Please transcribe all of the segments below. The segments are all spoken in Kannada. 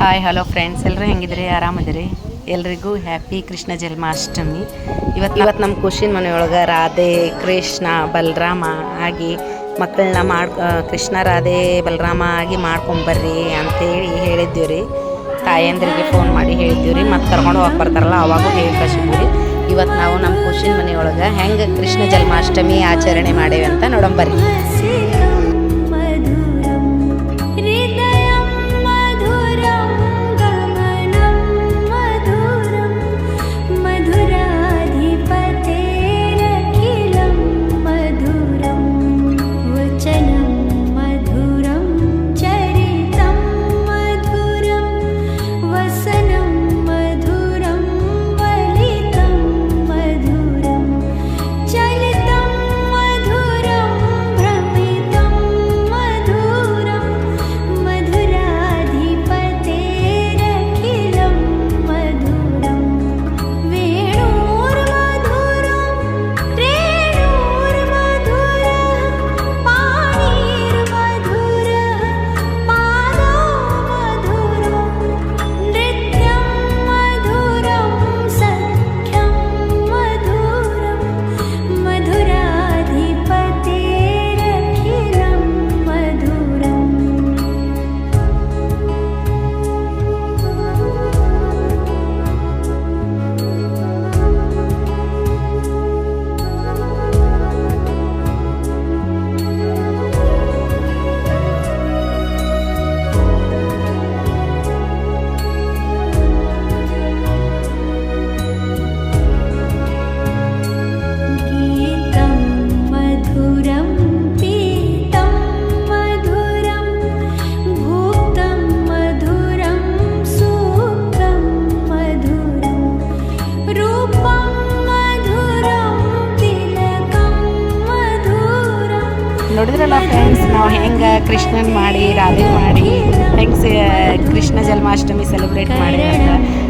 ಹಾಯ್ ಹಲೋ ಫ್ರೆಂಡ್ಸ್ ಎಲ್ಲರೂ ಹೆಂಗಿದ್ರಿ? ಆರಾಮದಿರಿ? ಎಲ್ರಿಗೂ ಹ್ಯಾಪಿ ಕೃಷ್ಣ ಜನ್ಮಾಷ್ಟಮಿ. ಇವತ್ತು ಇವತ್ತು ನಮ್ಮ ಖುಷಿನ ಮನೆಯೊಳಗೆ ರಾಧೆ ಕೃಷ್ಣ ಬಲರಾಮ ಆಗಿ ಮಕ್ಕಳನ್ನ ಮಾಡ್ ಕೃಷ್ಣ ರಾಧೆ ಬಲರಾಮ ಆಗಿ ಮಾಡ್ಕೊಂಬರ್ರಿ ಅಂತೇಳಿ ಹೇಳಿದ್ದೀವಿ ರೀ ತಾಯಂದ್ರಿಗೆ ಫೋನ್ ಮಾಡಿ ಹೇಳಿದ್ದೀವಿ ರೀ ಮತ್ತು ಕರ್ಕೊಂಡು ಹೋಗಿ ಬರ್ತಾರಲ್ಲ, ಅವಾಗೂ ಹೇಳಿ ಕಳಿಸಿದ್ವಿ ಇವತ್ತು ನಾವು ನಮ್ಮ ಖುಷಿನ ಮನೆಯೊಳಗೆ ಹೆಂಗೆ ಕೃಷ್ಣ ಜನ್ಮಾಷ್ಟಮಿ ಆಚರಣೆ ಮಾಡೇವಿ ಅಂತ ನೋಡಂಬರ್ರಿ ನೋಡಿದ್ರಲ್ಲ ಫ್ರೆಂಡ್ಸ್ ನಾವು ಹೆಂಗೆ ಕೃಷ್ಣನ್ ಮಾಡಿ, ರಾಧೆ ಮಾಡಿ ಹೆಂಗ್ಸ್ ಕೃಷ್ಣ ಜನ್ಮಾಷ್ಟಮಿ ಸೆಲೆಬ್ರೇಟ್ ಮಾಡಿ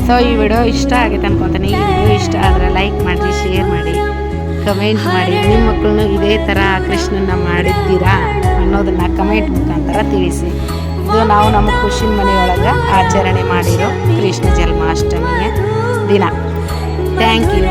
ಸೊ ಈ ವಿಡಿಯೋ ಇಷ್ಟ ಆಗೈತೆ ಅನ್ಕೊತಾನೆ. ಈ ವಿಡಿಯೋ ಇಷ್ಟ ಆದರೆ ಲೈಕ್ ಮಾಡಿ ಶೇರ್ ಮಾಡಿ ಕಮೆಂಟ್ ಮಾಡಿ. ನಿಮ್ಮ ಮಕ್ಕಳನ್ನು ಇದೇ ಥರ ಕೃಷ್ಣನ ಮಾಡಿದ್ದೀರಾ ಅನ್ನೋದನ್ನು ಕಮೆಂಟ್ ಮುಖಾಂತರ ತಿಳಿಸಿ. ಇದು ನಾವು ನಮ್ಮ ಖುಷಿನ ಮನೆಯೊಳಗೆ ಆಚರಣೆ ಮಾಡಿರೋ ಕೃಷ್ಣ ಜನ್ಮಾಷ್ಟಮಿಯ ದಿನ. Thank you